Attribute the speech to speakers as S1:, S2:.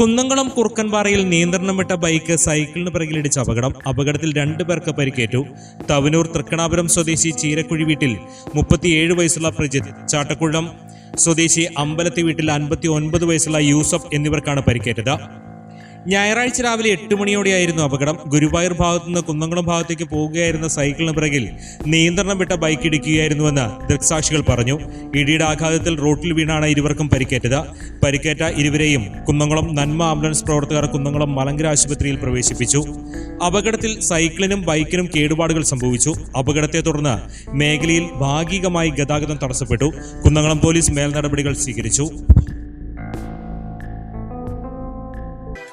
S1: കുന്നംകുളം കുറുക്കൻപാറയിൽ നിയന്ത്രണം വിട്ട ബൈക്ക് സൈക്കിളിന് പിറകിലിടിച്ച അപകടം. അപകടത്തിൽ രണ്ടു പേർക്ക് പരിക്കേറ്റു. തവനൂർ തൃക്കണാപുരം സ്വദേശി ചീരക്കുഴി വീട്ടിൽ മുപ്പത്തിയേഴ് വയസ്സുള്ള പ്രജിത് ചാട്ടക്കുളം സ്വദേശി അമ്പലത്തി വീട്ടിൽ അൻപത്തി ഒൻപത് വയസ്സുള്ള യൂസഫ് എന്നിവർക്കാണ് പരിക്കേറ്റത്. ഞായറാഴ്ച രാവിലെ എട്ട് മണിയോടെയായിരുന്നു അപകടം. ഗുരുവായൂർ ഭാഗത്തു നിന്ന് കുന്നംകുളം ഭാഗത്തേക്ക് പോവുകയായിരുന്ന സൈക്കിളിന് പിറകിൽ നിയന്ത്രണം വിട്ട ബൈക്ക് ഇടിക്കുകയായിരുന്നുവെന്ന് ദൃക്സാക്ഷികൾ പറഞ്ഞു. ഇടിയുടെ ആഘാതത്തിൽ റോട്ടിൽ വീണാണ് ഇരുവർക്കും പരിക്കേറ്റത്. പരിക്കേറ്റ ഇരുവരെയും കുന്നംകുളം നന്മ ആംബുലൻസ് പ്രവർത്തകർ കുന്നംകുളം മലങ്കര ആശുപത്രിയിൽ പ്രവേശിപ്പിച്ചു. അപകടത്തിൽ സൈക്കിളിനും ബൈക്കിനും കേടുപാടുകൾ സംഭവിച്ചു. അപകടത്തെ തുടർന്ന് മേഖലയിൽ ഭാഗികമായി ഗതാഗതം തടസ്സപ്പെട്ടു. കുന്നംകുളം പോലീസ് മേൽനടപടികൾ സ്വീകരിച്ചു.